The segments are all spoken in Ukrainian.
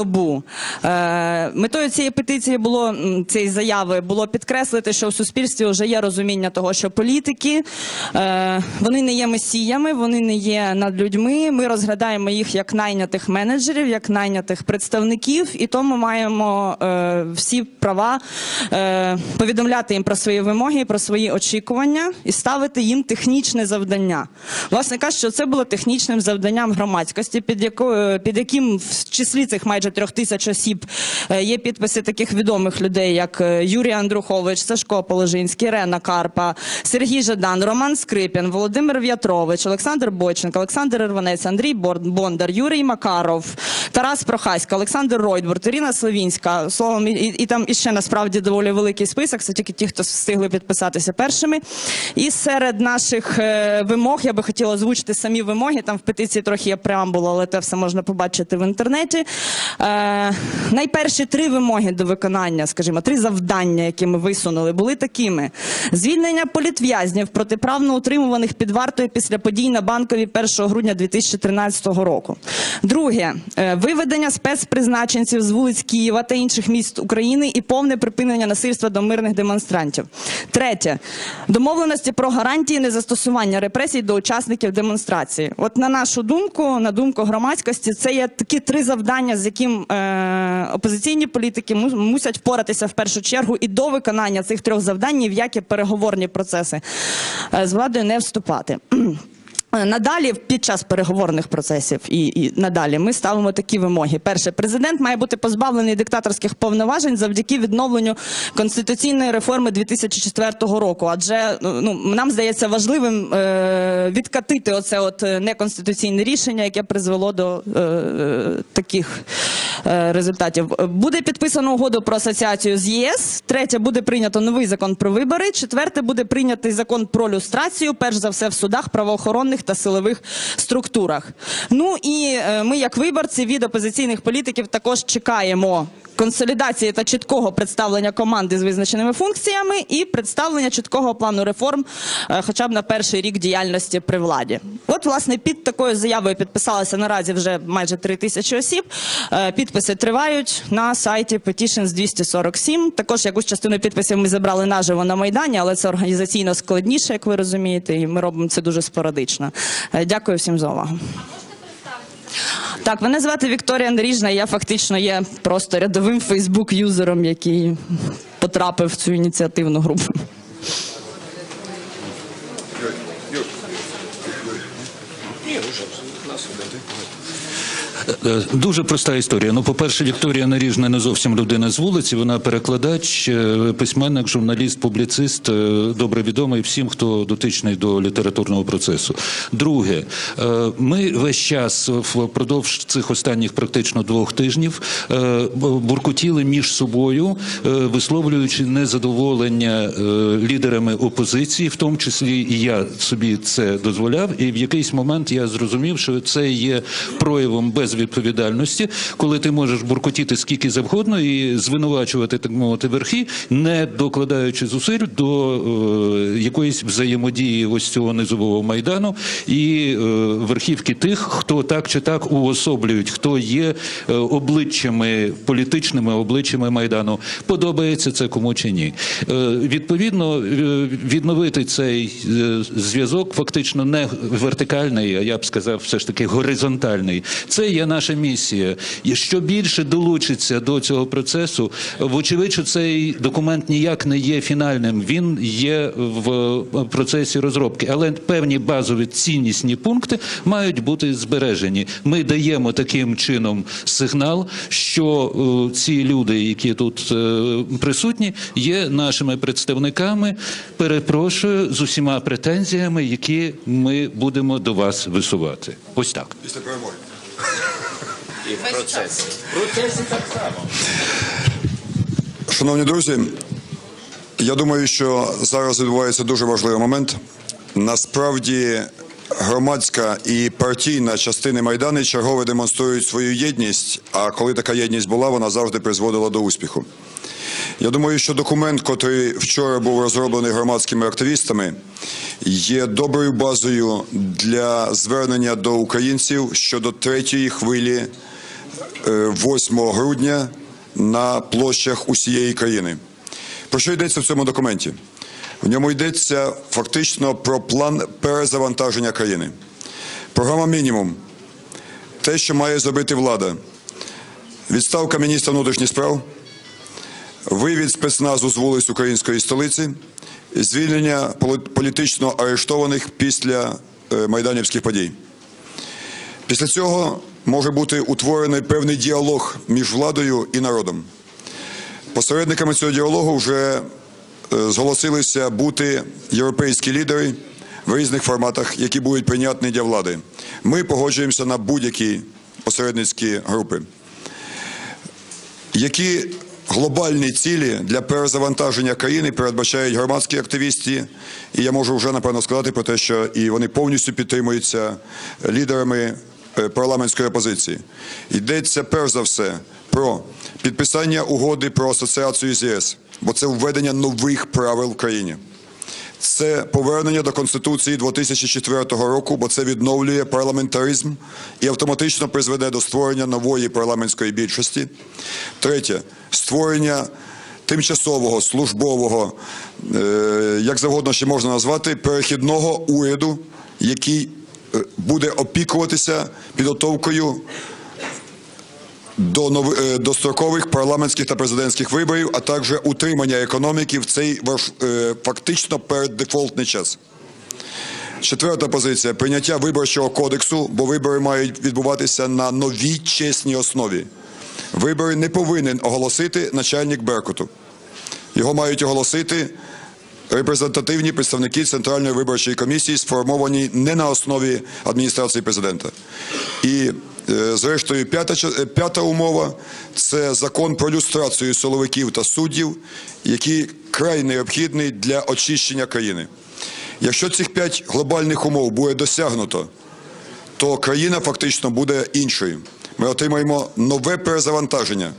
Добу Е, метою цієї петиції було цієї заяви було підкреслити, що в суспільстві вже є розуміння того, що політики е, вони не є месіями, вони не є над людьми. Ми розглядаємо їх як найнятих менеджерів, як найнятих представників, і тому маємо е, всі права повідомляти їм про свої вимоги, про свої очікування і ставити їм технічне завдання. Власне кажучи, це було технічним завданням громадськості, під під яким в числі цих майже трьох тисяч осіб е, є підписи таких відомих людей, як е, Юрій Андрухович, Сашко Положинський, Рена Карпа, Сергій Жадан, Роман Скрипін, Володимир В'ятрович, Олександр Бойченко, Олександр Ірванець, Андрій Бондар, Юрій Макаров, Тарас Прохаська, Олександр Ройдбурт, Ірина Словінська. Словом, і, і там іще насправді доволі великий список. Це тільки ті, хто встигли підписатися першими. І серед наших е, вимог я би хотіла озвучити самі вимоги. Там в петиції трохи є преамбула, але це все можна побачити в інтернеті. Е, найперші три вимоги до виконання, скажімо, три завдання, які ми висунули, були такими: звільнення політв'язнів протиправно утримуваних під вартою після подій на банковій 1 грудня 2013 року. Друге е, виведення спецпризначенців з вулиць Києва та інших міст України і повне припинення насильства до мирних демонстрантів. Третє домовленості про гарантії незастосування репресій до учасників демонстрації. От на нашу думку, на думку громадськості, це є такі три завдання, з яким е, опозиційні політики му- мусять впоратися в першу чергу, і до виконання цих трьох завдань ні в які переговорні процеси е, з владою не вступати. Е, Надалі, під час переговорних процесів і, і надалі, ми ставимо такі вимоги. Перше, президент має бути позбавлений диктаторських повноважень завдяки відновленню конституційної реформи 2004 року. Адже ну, нам здається важливим е, відкатити оце от е, неконституційне рішення, яке призвело до е, е, таких е, результатів. Буде підписано угоду про асоціацію з ЄС. Третє буде прийнято новий закон про вибори. Четверте буде прийнятий закон про люстрацію, перш за все в судах, правоохоронних та силових структурах. Ну і е, ми, як виборці від опозиційних політиків, також чекаємо. Консолідації та чіткого представлення команди з визначеними функціями і представлення чіткого плану реформ, е, хоча б на перший рік діяльності при владі. От, власне, під такою заявою підписалося наразі вже майже три тисячі осіб. Е, Підписи тривають на сайті Petitions 247. Також якусь частину підписів ми забрали наживо на майдані, але це організаційно складніше, як ви розумієте, і ми робимо це дуже спорадично. Е, Дякую всім за увагу. Так, мене звати Вікторія Наріжна. Я фактично є просто рядовим Фейсбук-юзером, який потрапив в цю ініціативну групу. Е, Дуже проста історія. Ну, по-перше, Вікторія Наріжна не зовсім людина з вулиці. Вона перекладач, е, письменник, журналіст, публіцист, е, добре відомий всім, хто дотичний до літературного процесу. Друге, е, ми весь час впродовж цих останніх практично двох тижнів е, буркотіли між собою, е, висловлюючи незадоволення е, лідерами опозиції, в тому числі і я собі це дозволяв. І в якийсь момент я зрозумів, що це є проявом безвідповідальності, коли ти можеш буркотіти скільки завгодно і звинувачувати так мовити верхи, не докладаючи зусиль до е, якоїсь взаємодії ось цього низового майдану і е, верхівки тих, хто так чи так уособлюють, хто є е, обличчями політичними обличчями майдану. Подобається це кому чи ні. Е, відповідно, е, відновити цей е, зв'язок фактично не вертикальний, а я б сказав, все ж таки горизонтальний. Це є наша місія. І що більше долучиться до цього процесу, вочевидь, що цей документ ніяк не є фінальним. Він є в процесі розробки, але певні базові ціннісні пункти мають бути збережені. Ми даємо таким чином сигнал, що е, ці люди, які тут е, присутні, є нашими представниками. Перепрошую з усіма претензіями, які ми будемо до вас висувати. Ось так. Після перемоги. І в процесі. Шановні друзі, я думаю, що зараз відбувається дуже важливий момент. Насправді, громадська і партійна частини Майдану чергово демонструють свою єдність. А коли така єдність була, вона завжди призводила до успіху. Я думаю, що документ, який вчора був розроблений громадськими активістами, є доброю базою для звернення до українців щодо третьої хвилі 8 грудня на площах усієї країни. Про що йдеться в цьому документі? В ньому йдеться фактично про план перезавантаження країни. Програма мінімум. Те, що має зробити влада. Відставка міністра внутрішніх справ, вивід спецназу з вулиць української столиці, звільнення політично арештованих після е, майданівських подій. Після цього може бути утворений певний діалог між владою і народом. Посередниками цього діалогу вже е, зголосилися бути європейські лідери в різних форматах, які будуть прийнятні для влади. Ми погоджуємося на будь-які посередницькі групи. Які глобальні цілі для перезавантаження країни передбачають громадські активісти, і я можу вже напевно сказати про те, що і вони повністю підтримуються лідерами парламентської опозиції. Йдеться перш за все про підписання угоди про асоціацію з ЄС, бо це введення нових правил в країні. Це повернення до Конституції 2004 року, бо це відновлює парламентаризм і автоматично призведе до створення нової парламентської більшості. Третє створення тимчасового службового, е, як завгодно ще можна назвати, перехідного уряду, який е, буде опікуватися підготовкою до нови- е, дострокових парламентських та президентських виборів, а також утримання економіки в цей е, фактично переддефолтний час. Четверта позиція прийняття виборчого кодексу, бо вибори мають відбуватися на новій чесній основі. Вибори не повинен оголосити начальник Беркуту. Його мають оголосити репрезентативні представники Центральної виборчої комісії, сформовані не на основі адміністрації президента. І е, зрештою, п'ята, е, п'ята умова це закон про люстрацію силовиків та суддів, який край необхідний для очищення країни. Якщо цих п'ять глобальних умов буде досягнуто, то країна фактично буде іншою. Ми отримаємо нове перезавантаження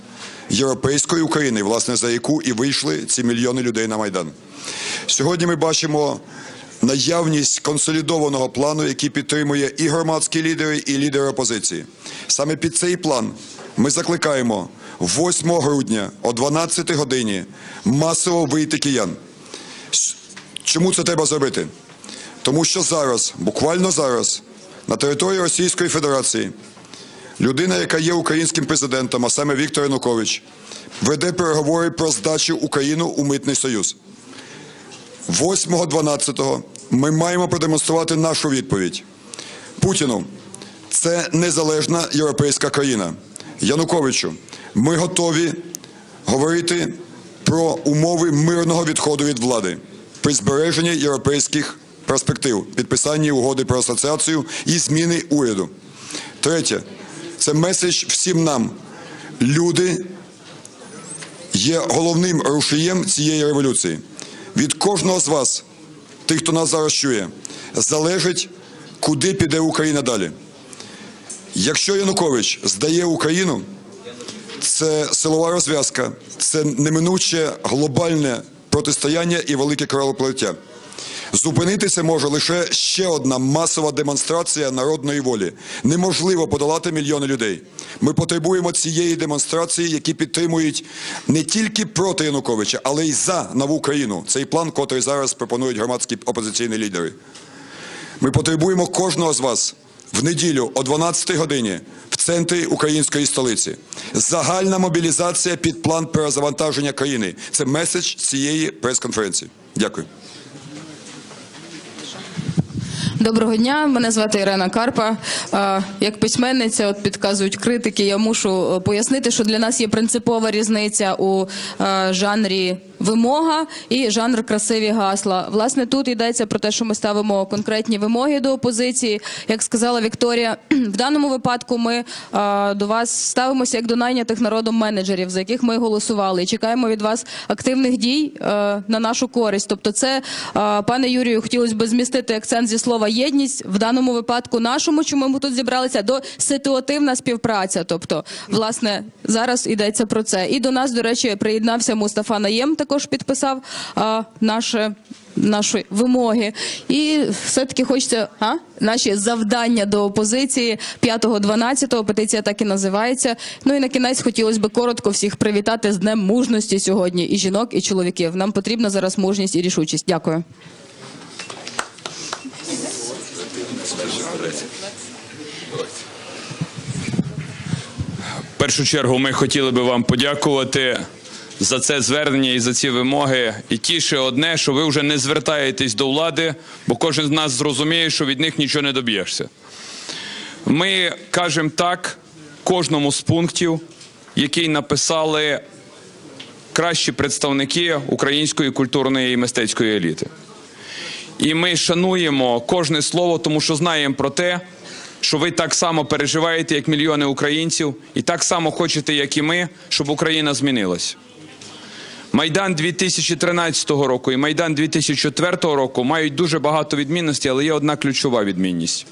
європейської України, власне, за яку і вийшли ці мільйони людей на Майдан. Сьогодні ми бачимо наявність консолідованого плану, який підтримує і громадські лідери, і лідери опозиції. Саме під цей план ми закликаємо 8 грудня о 12 годині масово вийти киян. Чому це треба зробити? Тому що зараз, буквально зараз, на території Російської Федерації людина, яка є українським президентом, а саме Віктор Янукович, веде переговори про здачу України у митний союз. 8.12 ми маємо продемонструвати нашу відповідь. Путіну це незалежна європейська країна. Януковичу, ми готові говорити про умови мирного відходу від влади при збереженні європейських перспектив, підписанні угоди про асоціацію і зміни уряду. Третє це меседж всім нам. Люди є головним рушієм цієї революції. Від кожного з вас, тих, хто нас зараз чує, залежить, куди піде Україна далі. Якщо Янукович здає Україну, це силова розв'язка, це неминуче глобальне протистояння і велике кровопролиття. Зупинитися може лише ще одна масова демонстрація народної волі. Неможливо подолати мільйони людей. Ми потребуємо цієї демонстрації, які підтримують не тільки проти Януковича, але й за нову країну. Цей план, котрий зараз пропонують громадські опозиційні лідери. Ми потребуємо кожного з вас в неділю о 12 годині в центрі української столиці. Загальна мобілізація під план перезавантаження країни. Це меседж цієї прес-конференції. Дякую. Доброго дня, мене звати Ірена Карпа. Як письменниця, от підказують критики, я мушу е, пояснити, що для нас є принципова різниця у е, жанрі вимога і жанр красиві гасла. Власне, тут йдеться про те, що ми ставимо конкретні вимоги до опозиції. Як сказала Вікторія, в даному випадку ми е, до вас ставимося як до найнятих народом менеджерів, за яких ми голосували, і чекаємо від вас активних дій е, на нашу користь. Тобто, це е, пане Юрію, хотілося б змістити акцент зі слова єдність в даному випадку нашому, чому ми тут зібралися, до ситуативна співпраця. Тобто, власне, зараз йдеться про це. І до нас, до речі, приєднався Мустафа Наєм, також підписав а, наше. Наші вимоги, і все-таки хочеться а? наші завдання до опозиції 5-12, петиція так і називається. Ну і на кінець хотілося б коротко всіх привітати з Днем мужності сьогодні, і жінок, і чоловіків. Нам потрібна зараз мужність і рішучість. Дякую. В першу чергу ми хотіли би вам подякувати за це звернення і за ці вимоги. І тіше одне, що ви вже не звертаєтесь до влади, бо кожен з нас зрозуміє, що від них нічого не доб'єшся. Ми кажемо так кожному з пунктів, який написали кращі представники української культурної і мистецької еліти. І ми шануємо кожне слово, тому що знаємо про те, що ви так само переживаєте, як мільйони українців, і так само хочете, як і ми, щоб Україна змінилась. Майдан 2013 року і Майдан 2004 року мають дуже багато відмінностей, але є одна ключова відмінність.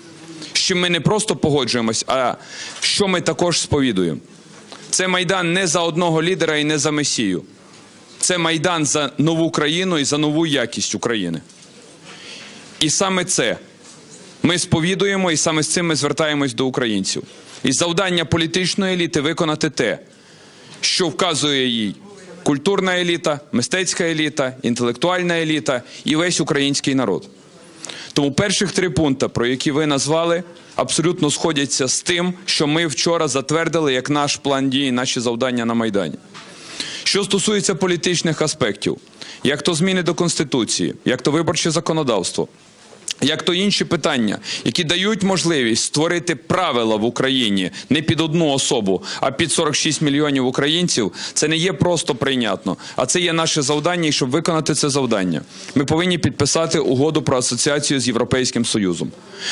З чим ми не просто погоджуємось, а що ми також сповідуємо. Це майдан не за одного лідера і не за месію. Це майдан за нову країну і за нову якість України. І саме це ми сповідуємо, і саме з цим ми звертаємось до українців. І завдання політичної еліти виконати те, що вказує їй культурна еліта, мистецька еліта, інтелектуальна еліта і весь український народ. Тому перших три пункти, про які ви назвали, абсолютно сходяться з тим, що ми вчора затвердили як наш план дії, наші завдання на Майдані. Що стосується політичних аспектів, як то зміни до Конституції, як то виборче законодавство, як то інші питання, які дають можливість створити правила в Україні не під одну особу, а під 46 мільйонів українців, це не є просто прийнятно, а це є наше завдання. І щоб виконати це завдання, ми повинні підписати угоду про асоціацію з Європейським Союзом.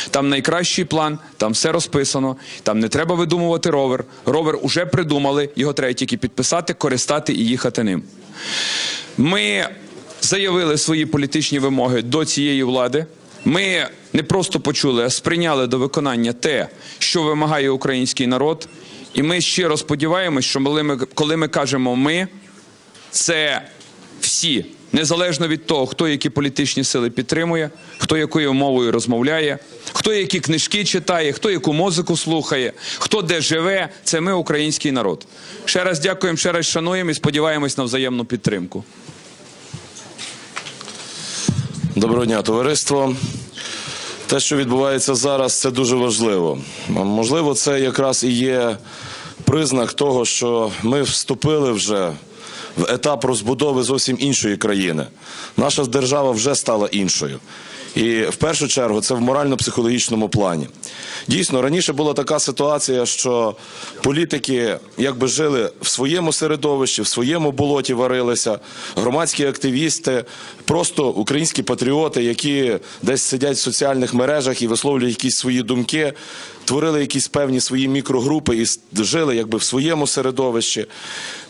Там найкращий план, там все розписано. Там не треба видумувати ровер. Ровер уже придумали, його треба тільки підписати, користати і їхати ним. Ми заявили свої політичні вимоги до цієї влади. Ми не просто почули, а сприйняли до виконання те, що вимагає український народ. І ми щиро сподіваємось, що коли ми, коли ми кажемо ми, це всі, незалежно від того, хто які політичні сили підтримує, хто якою мовою розмовляє, хто які книжки читає, хто яку музику слухає, хто де живе, це ми, український народ. Ще раз дякуємо, ще раз шануємо і сподіваємось на взаємну підтримку. Доброго дня, товариство. Те, що відбувається зараз, це дуже важливо. Можливо, це якраз і є признак того, що ми вступили вже в етап розбудови зовсім іншої країни. Наша держава вже стала іншою. І в першу чергу це в морально-психологічному плані. Дійсно, раніше була така ситуація, що політики якби жили в своєму середовищі, в своєму болоті варилися, громадські активісти, просто українські патріоти, які десь сидять в соціальних мережах і висловлюють якісь свої думки, творили якісь певні свої мікрогрупи і жили якби в своєму середовищі.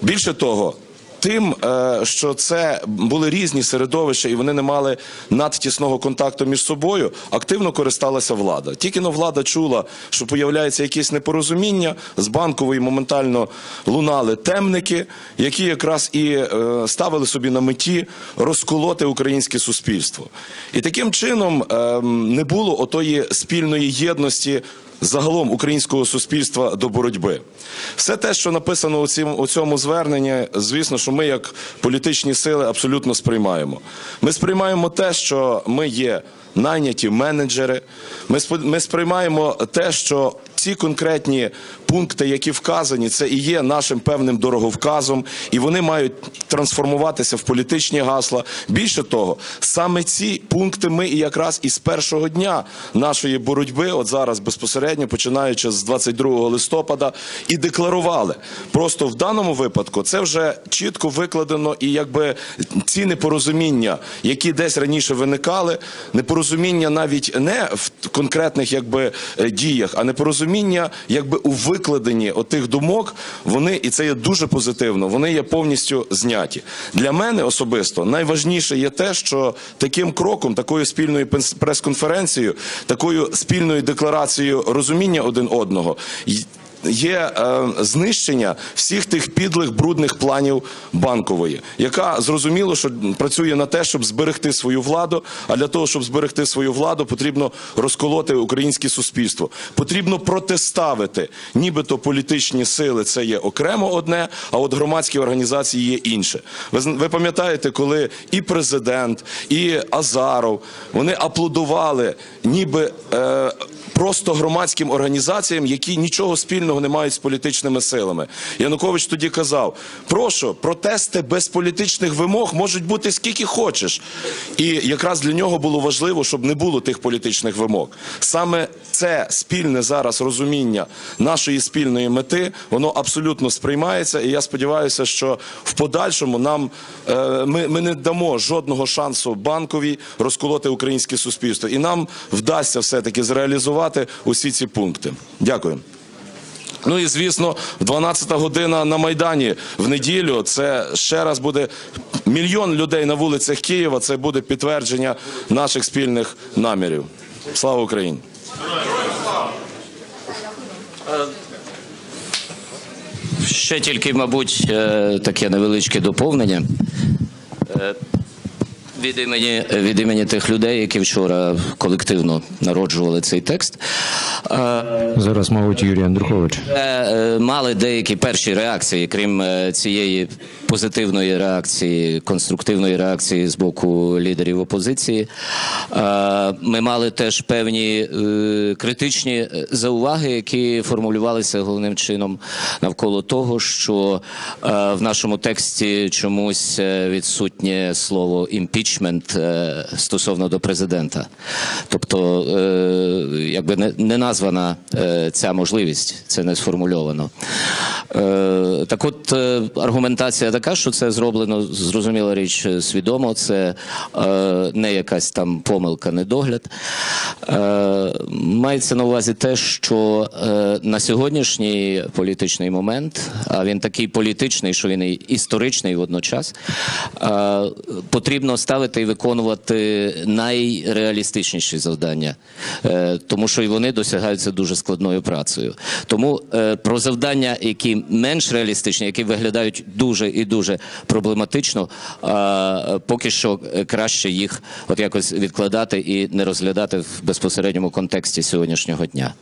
Більше того, Тим, е, що це були різні середовища, і вони не мали надтісного контакту між собою, активно користалася влада. Тільки но влада чула, що появляється якесь непорозуміння, з банкової моментально лунали темники, які якраз і е, ставили собі на меті розколоти українське суспільство. І таким чином е, не було отої спільної єдності загалом українського суспільства до боротьби. Все те, що написано у цьому, у цьому зверненні, звісно, що ми, як політичні сили, абсолютно сприймаємо. Ми сприймаємо те, що ми є найняті менеджери. Ми, сприймаємо те, що ці конкретні пункти, які вказані, це і є нашим певним дороговказом, і вони мають трансформуватися в політичні гасла. Більше того, саме ці пункти ми і якраз із першого дня нашої боротьби, от зараз безпосередньо починаючи з 22 листопада, і декларували. Просто в даному випадку це вже чітко викладено, і якби ці непорозуміння, які десь раніше виникали, непорозуміння навіть не в конкретних якби е, діях, а непорозуміння якби у викладенні отих думок, вони і це є дуже позитивно. Вони є повністю зняті. Для мене особисто найважніше є те, що таким кроком, такою спільною прес-конференцією, такою спільною декларацією розуміння один одного. Є е, знищення всіх тих підлих брудних планів банкової, яка зрозуміло, що працює на те, щоб зберегти свою владу. А для того, щоб зберегти свою владу, потрібно розколоти українське суспільство. Потрібно протиставити, нібито політичні сили це є окремо одне, а от громадські організації є інше. Ви, ви пам'ятаєте, коли і президент, і Азаров вони аплодували, ніби. Е, Просто громадським організаціям, які нічого спільного не мають з політичними силами. Янукович тоді казав: прошу, протести без політичних вимог можуть бути скільки хочеш. І якраз для нього було важливо, щоб не було тих політичних вимог. Саме це спільне зараз розуміння нашої спільної мети, воно абсолютно сприймається. І я сподіваюся, що в подальшому нам е, ми, ми не дамо жодного шансу банковій розколоти українське суспільство, і нам вдасться все таки зреалізувати усі ці пункти. Дякую. Ну і звісно, в 12 година на Майдані в неділю це ще раз буде мільйон людей на вулицях Києва. Це буде підтвердження наших спільних намірів. Слава Україні! Ще тільки, мабуть, е, таке невеличке доповнення. Від імені, від імені тих людей, які вчора колективно народжували цей текст, е, Зараз, мовить Юрій Андрухович. е, е, мали деякі перші реакції, крім цієї позитивної реакції, конструктивної реакції з боку лідерів опозиції. Е, Ми мали теж певні е, критичні е, зауваги, які формулювалися головним чином навколо того, що в нашому тексті чомусь відсутнє слово імпічмент стосовно до президента. Тобто, якби не, названа ця можливість, це не сформульовано. Так от аргументація така, що це зроблено, зрозуміла річ, е, свідомо, це е, не якась там помилка, недогляд. Е, Мається на увазі те, що е, на сьогоднішній політичний момент, а він такий політичний, що він і історичний водночас, е, потрібно ставити і виконувати найреалістичніші завдання, е, тому що і вони досягаються дуже складною працею. Тому е, про завдання, які менш реалістичні, які виглядають дуже і дуже проблематично, е, поки що е, краще їх от якось відкладати і не розглядати в безпосередньому контексті сьогоднішнього дня.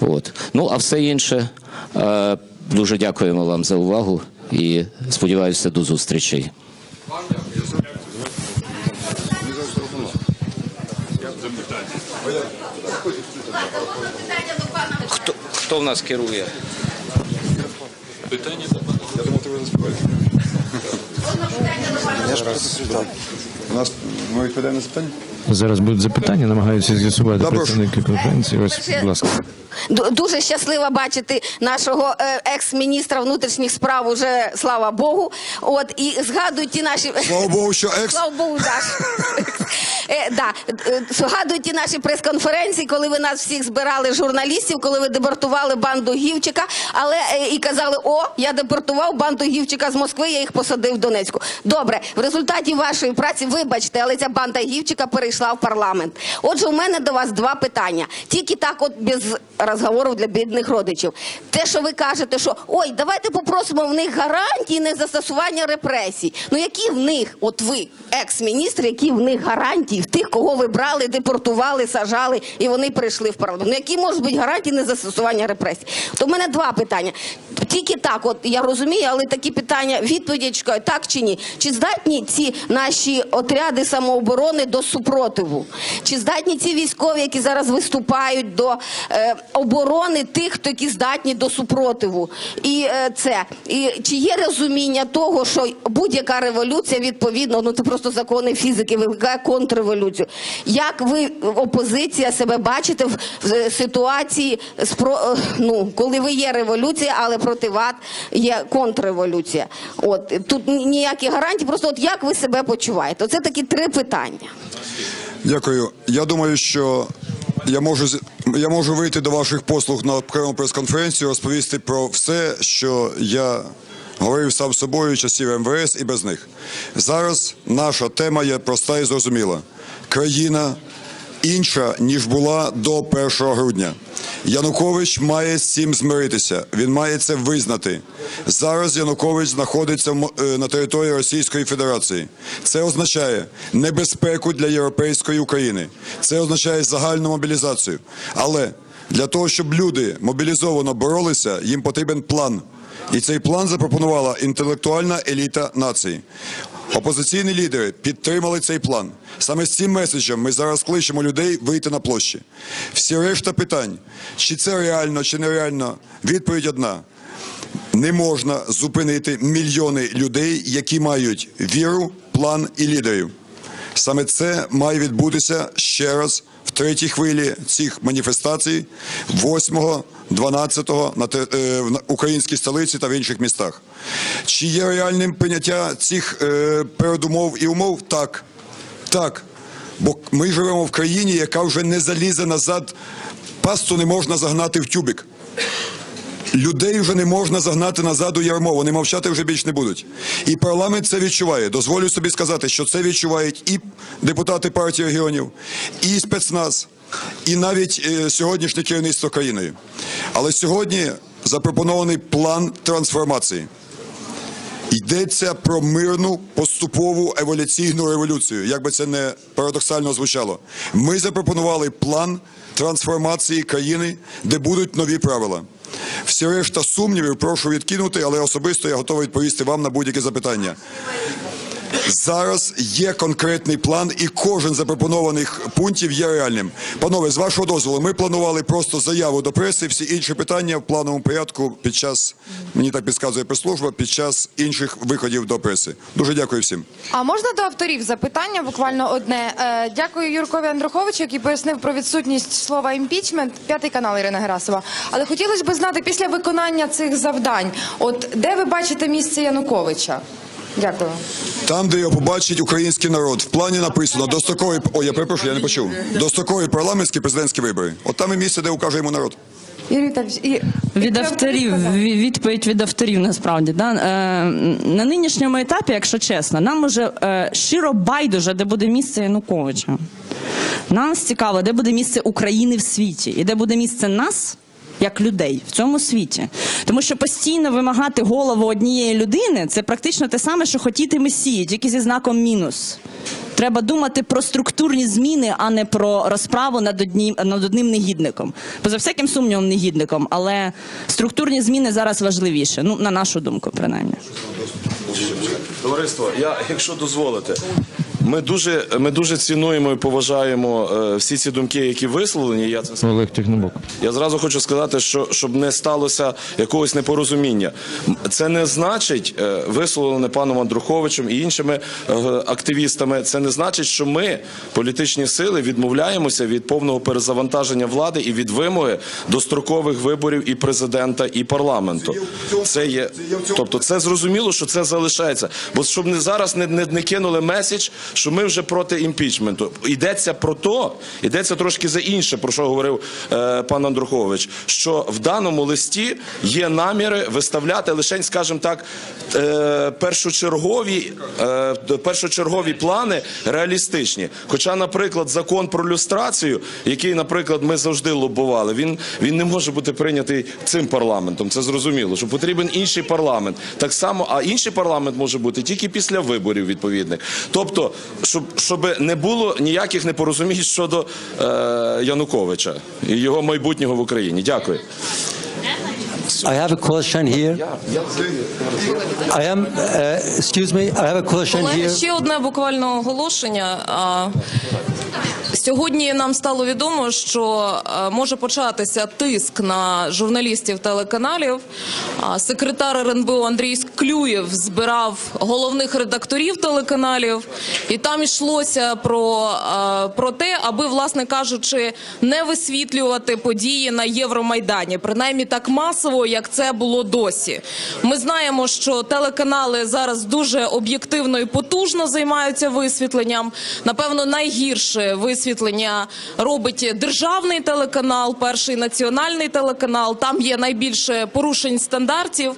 От. Ну а все інше. е, Дуже дякуємо вам за увагу і сподіваюся до зустрічей. Хто, хто в нас керує? Питання У нас ми відповідаємо на запитання? Зараз будуть запитання, намагаються з'ясувати представники конференції. Ось, будь ласка. Дуже щаслива бачити нашого е, екс-міністра внутрішніх справ уже слава Богу. От і згадують ті наші Слава Богу, що екс. Слава Богу, да. Е, да. Е, Згадують ті наші прес-конференції, коли ви нас всіх збирали журналістів, коли ви депортували банду Гівчика, але і казали: О, я депортував банду Гівчика з Москви, я їх посадив в Донецьку. Добре, в результаті вашої праці, вибачте, але ця банда Гівчика перейшла в парламент. Отже, у мене до вас два питання. Тільки так, от без розговорів для бідних родичів. Те, що ви кажете, що ой, давайте попросимо в них гарантії незастосування репресій. Ну які в них, от ви, екс-міністр, які в них гарантії в тих, кого ви брали, депортували, сажали, і вони прийшли в парламент. Ну які можуть бути гарантії незастосування репресій? То в мене два питання. Тільки так, от я розумію, але такі питання, чекаю, так чи ні? Чи здатні ці наші отряди самооборони до супротиву? Чи здатні ці військові, які зараз виступають до е, оборони тих, хто здатні до супротиву? І е, це і чи є розуміння того, що будь-яка революція відповідно, ну це просто закони фізики, викликає контрреволюцію? Як ви опозиція себе бачите в, в ситуації спро, е, ну коли ви є революція, але проти вас є контрреволюція? От тут ніякі гарантії, просто от як ви себе почуваєте? Оце такі три питання. Дякую. Я думаю, що я можу я можу вийти до ваших послуг на окрему прес-конференцію, розповісти про все, що я говорив сам собою часів МВС і без них. Зараз наша тема є проста і зрозуміла. Країна інша ніж була до 1 грудня. Янукович має з цим змиритися. Він має це визнати. Зараз Янукович знаходиться е, на території Російської Федерації. Це означає небезпеку для європейської України. Це означає загальну мобілізацію. Але для того, щоб люди мобілізовано боролися, їм потрібен план. І цей план запропонувала інтелектуальна еліта нації. Опозиційні лідери підтримали цей план. Саме з цим меседжем ми зараз кличемо людей вийти на площі. Всі решта питань, чи це реально, чи нереально, відповідь одна. Не можна зупинити мільйони людей, які мають віру, план і лідерів. Саме це має відбутися ще раз в третій хвилі цих маніфестацій 8 12 на е, в українській столиці та в інших містах. Чи є реальним прийняття цих е, передумов і умов? Так. Так. Бо ми живемо в країні, яка вже не залізе назад. Пасту не можна загнати в тюбик. Людей вже не можна загнати назад у ярмо, вони мовчати вже більш не будуть. І парламент це відчуває. Дозволю собі сказати, що це відчувають і депутати партії регіонів, і спецназ, і навіть е, сьогоднішнє керівництво країною. Але сьогодні запропонований план трансформації. Йдеться про мирну поступову еволюційну революцію, як би це не парадоксально звучало. Ми запропонували план трансформації країни, де будуть нові правила. Всі решта сумнівів прошу відкинути, але особисто я готовий відповісти вам на будь-які запитання. Зараз є конкретний план, і кожен запропонованих пунктів є реальним. Панове, з вашого дозволу, ми планували просто заяву до преси. Всі інші питання в плановому порядку під час мені так підказує прес-служба, під час інших виходів до преси. Дуже дякую всім. А можна до авторів запитання? Буквально одне. Е, Дякую Юркові Андруховичу, який пояснив про відсутність слова імпічмент. П'ятий канал Ірина Герасова. Але хотілося б знати після виконання цих завдань, от де ви бачите місце Януковича? Дякую. Там, де його побачить український народ, в плані написано дострокові о, я перепрошую, я не почув. Дострокові парламентські президентські вибори. От там і місце, де укаже йому народ. Юрій Віталійович, і Від авторів відповідь від авторів насправді да е, на нинішньому етапі, якщо чесно, нам уже е, щиро байдуже, де буде місце Януковича. Нам цікаво, де буде місце України в світі, і де буде місце нас. Як людей в цьому світі, тому що постійно вимагати голову однієї людини це практично те саме, що хотіти месії, тільки зі знаком мінус. Треба думати про структурні зміни, а не про розправу над одним, над одним негідником. Поза всяким сумнівом негідником, але структурні зміни зараз важливіше. Ну, на нашу думку, принаймні. Товариство, я, якщо дозволите, ми дуже, ми дуже цінуємо і поважаємо е, всі ці думки, які висловлені. Я це Олег Технобок. Я зразу хочу сказати, що щоб не сталося якогось непорозуміння. Це не значить, е, висловлене паном Андруховичем і іншими е, активістами. Це не значить, що ми, політичні сили, відмовляємося від повного перезавантаження влади і від вимоги дострокових виборів і президента, і парламенту. Це є, тобто, це зрозуміло, що це залишається. Бо щоб не зараз не, не, не кинули меседж, що ми вже проти імпічменту. Йдеться про то, йдеться трошки за інше, про що говорив е, пан Андрухович, що в даному листі є наміри виставляти лише, скажімо так, е, першочергові, е, першочергові плани реалістичні. Хоча, наприклад, закон про люстрацію, який, наприклад, ми завжди лобували, він, він не може бути прийнятий цим парламентом. Це зрозуміло, що потрібен інший парламент. Так само, а інший парламент може бути тільки після виборів відповідних. Тобто, щоб, щоб не було ніяких непорозумінь щодо е, Януковича і його майбутнього в Україні. Дякую. I have a question here. I am, uh, excuse me, I have a question here. ще одне буквально оголошення. Сьогодні нам стало відомо, що е, може початися тиск на журналістів телеканалів. Секретар РНБО Андрій Склюєв збирав головних редакторів телеканалів, і там йшлося про, е, про те, аби, власне кажучи, не висвітлювати події на Євромайдані, принаймні так масово, як це було досі. Ми знаємо, що телеканали зараз дуже об'єктивно і потужно займаються висвітленням. Напевно, найгірше висвітлення висвітлення робить державний телеканал, перший національний телеканал. Там є найбільше порушень стандартів.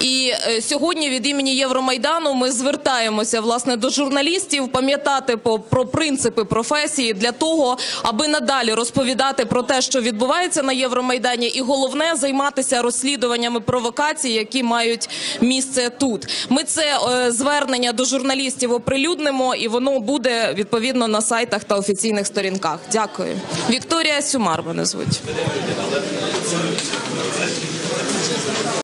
І е, сьогодні від імені Євромайдану ми звертаємося власне до журналістів пам'ятати про принципи професії для того, аби надалі розповідати про те, що відбувається на Євромайдані, і головне займатися розслідуваннями провокацій, які мають місце тут. Ми це е, звернення до журналістів оприлюднимо, і воно буде відповідно на сайтах та офіційних сторінках. Дякую. Вікторія Сюмар мене звуть.